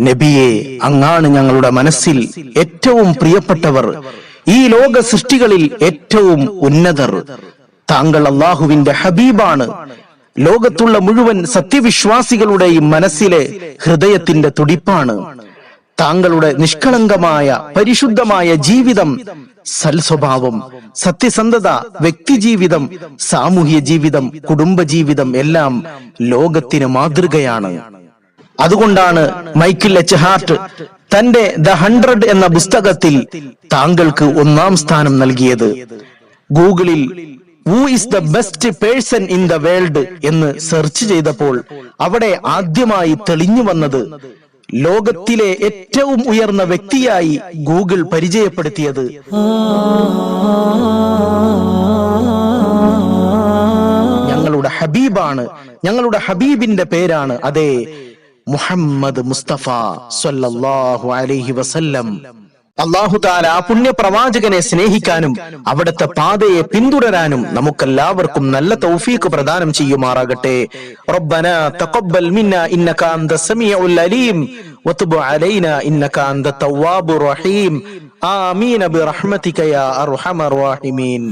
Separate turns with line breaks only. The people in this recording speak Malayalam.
നബിയെ അങ്ങാണ് ഞങ്ങളുടെ മനസ്സിൽ ഏറ്റവും പ്രിയപ്പെട്ടവർ. ഈ ലോക സൃഷ്ടികളിൽ ഏറ്റവും ഉന്നതർ. താങ്കൾ അള്ളാഹുവിന്റെ ഹബീബാണ്. ലോകത്തുള്ള മുഴുവൻ സത്യവിശ്വാസികളുടെയും മനസ്സിലെ ഹൃദയത്തിന്റെ തുടിപ്പാണ്. താങ്കളുടെ നിഷ്കളങ്കമായ പരിശുദ്ധമായ ജീവിതം സൽസ്വഭാവം സത്യസന്ധത വ്യക്തിജീവിതം സാമൂഹ്യ ജീവിതം കുടുംബജീവിതം എല്ലാം ലോകത്തിന് മാതൃകയാണ്. അതുകൊണ്ടാണ് മൈക്കിൾ എച്ച്. ഹാർട്ട് തന്റെ ദ ഹൺഡ്രഡ് എന്ന പുസ്തകത്തിൽ താങ്കൾക്ക് ഒന്നാം സ്ഥാനം നൽകിയത്. ഗൂഗിളിൽ who is the best person in the world എന്ന് സെർച്ച് ചെയ്തപ്പോൾ അവിടെ ആദ്യമായി തെളിഞ്ഞു വന്നത് ലോകത്തിലെ ഏറ്റവും ഉയർന്ന വ്യക്തിയായി ഗൂഗിൾ പരിചയപ്പെടുത്തിയത്. ഞങ്ങളുടെ ഹബീബാണ്. ഞങ്ങളുടെ ഹബീബിന്റെ പേരാണ് അതെ മുഹമ്മദ് മുസ്തഫ സ്വല്ലല്ലാഹു അലൈഹി വസല്ലം. അള്ളാഹു താല ആ പുണ്യപ്രവാചകനെ സ്നേഹിക്കാനും അവിടുത്തെ പാതയെ പിന്തുടരാനും നമുക്കെല്ലാവർക്കും നല്ല തൗഫീക്ക് പ്രദാനം ചെയ്യുമാറാകട്ടെ. റബ്ബന തഖബ്ബൽ മിന്ന ഇന്നക അന്ത സമീഉൽ അലീം. വതുബ് അലൈന ഇന്നക അന്ത റഹീം. ആമീൻ ബിറഹ്മതിക യാ അർഹമർ റഹീമീൻ.